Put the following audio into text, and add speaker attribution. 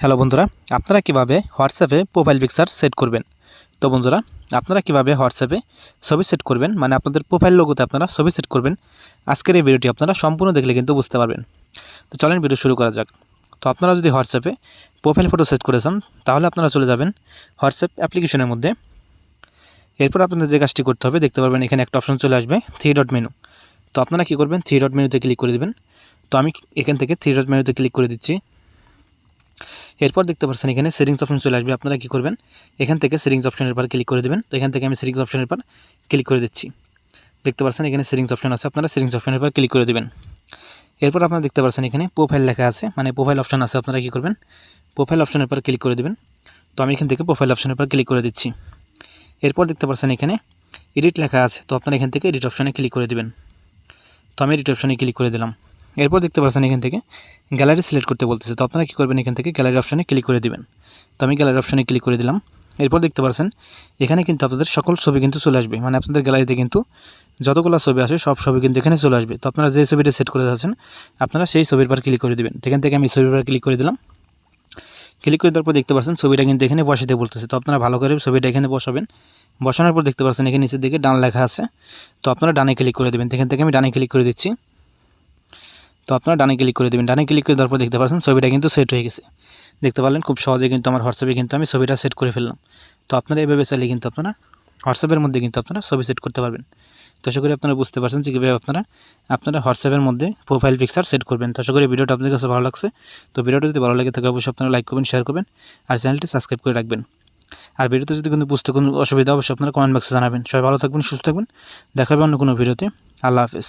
Speaker 1: Hello বন্ধুরা, আপনারা কীভাবে হোয়াটসঅ্যাপে প্রোফাইল পিকচার সেট করবেন? তো বন্ধুরা, আপনারা কীভাবে হোয়াটসঅ্যাপে ছবি সেট করবেন? মানে আপনাদের প্রোফাইল লোগোতে আপনারা ছবি সেট করবেন? আজকের এই ভিডিওটি আপনারা সম্পূর্ণ দেখলে কিন্তু বুঝতে পারবেন। তো চলেন ভিডিও শুরু করা যাক। তো আপনারা যদি হোয়াটসঅ্যাপে প্রোফাইল ফটো সেট করেছেন, তাহলে আপনারা চলে যাবেন হোয়াটসঅ্যাপ অ্যাপ্লিকেশনের মধ্যে। এরপর আপনাদের যে কাজটি করতে হবে, দেখতে পারবেন এখানে একটা অপশন চলে আসবে থ্রি ডট মেনু তো আপনারা কী করবেন? থ্রি ডট মেনুতে ক্লিক করে দেবেন। তো আমি এখান থেকে থ্রি ডট মেনুতে ক্লিক করে দিচ্ছি। এরপর দেখতে পাচ্ছেন এখানে সেটিংস অপশন চলে আসবে। আপনারা কী করবেন? এখান থেকে সেটিংস অপশনের পর ক্লিক করে দেবেন। তো এখান থেকে আমি সেটিংস অপশনের পর ক্লিক করে দিচ্ছি। দেখতে পাচ্ছেন এখানে সেটিংস অপশন আছে। আপনারা সেটিংস অপশনের পর ক্লিক করে দেবেন। এরপর আপনারা দেখতে পাচ্ছেন এখানে প্রোফাইল লেখা আছে। মানে প্রোফাইল অপশন আছে। আপনারা কী করবেন? প্রোফাইল অপশনের পর ক্লিক করে দেবেন। তো আমি এখান থেকে প্রোফাইল অপশনের পর ক্লিক করে দিচ্ছি। এরপর দেখতে পাচ্ছেন এখানে এডিট লেখা আছে। তো আপনারা এখান থেকে এডিট অপশনে ক্লিক করে দেবেন। তো আমি এডিট অপশনে ক্লিক করে দিলাম। এরপর দেখতে পাচ্ছেন এখান থেকে গ্যালারি সিলেক্ট করতে বলতেছে। তো আপনারা কী করবেন এখান থেকে গ্যালারি অপশানে ক্লিক করে দিবেন। তো আমি গ্যালারি অপশানে ক্লিক করে দিলাম। এরপর দেখতে পাচ্ছেন এখানে কিন্তু আপনাদের সকল ছবি কিন্তু চলে আসবে। মানে আপনাদের গ্যালারিতে কিন্তু যতগুলো ছবি আসে সব ছবি কিন্তু এখানে চলে আসবে। তো আপনারা যে ছবিটা সেট করে যাচ্ছেন, আপনারা সেই ছবির পর ক্লিক করে দেবেন। এখান থেকে আমি ছবির পর ক্লিক করে দিলাম। ক্লিক করে দেওয়ার পর দেখতে পাচ্ছেন ছবিটা কিন্তু এখানে বসাতে বলতেছে। তো আপনারা ভালো করে ছবিটা এখানে বসাবেন। বসানোর পর দেখতে পাচ্ছেন এখানে নিচের দিকে ডান লেখা আছে। তো আপনারা ডানে ক্লিক করে দেবেন। এখান থেকে আমি ডানে ক্লিক করে দিচ্ছি। তো আপনারা ডানে ক্লিক করে দেবেন। ডানে ক্লিক করে দেওয়ার পর দেখতে পাচ্ছেন, ছবিটা কিন্তু সেট হয়ে গেছে। দেখতে পারলেন, খুব সহজে কিন্তু আমার হোয়াটসঅ্যাপে কিন্তু আমি ছবিটা সেট করে ফেললাম। তো আপনারা এভাবে চাইলে কিন্তু আপনারা হোয়াটসঅ্যাপের মধ্যে কিন্তু আপনারা ছবি সেট করতে পারবেন। তো আশা করি আপনারা বুঝতে পারছেন যে কীভাবে আপনারা আপনারা হোয়াটসঅ্যাপের মধ্যে প্রোফাইল পিকচার সেট করবেন। তো আশা করি ভিডিওটা আপনাদের কাছে ভালো লাগছে। তো ভিডিওটা যদি ভালো লাগে থাকে, অবশ্যই আপনারা লাইক করবেন শেয়ার করবেন আর চ্যানেলটি সাবস্ক্রাইব করে রাখবেন। আর ভিডিওতে যদি কোনো বুঝতে কোনো অসুবিধা অবশ্যই আপনারা কমেন্ট বক্সে জানাবেন। সবাই ভালো থাকবেন, সুস্থ থাকবেন। দেখা হবে অন্য কোনো ভিডিওতে। আল্লাহ হাফেজ।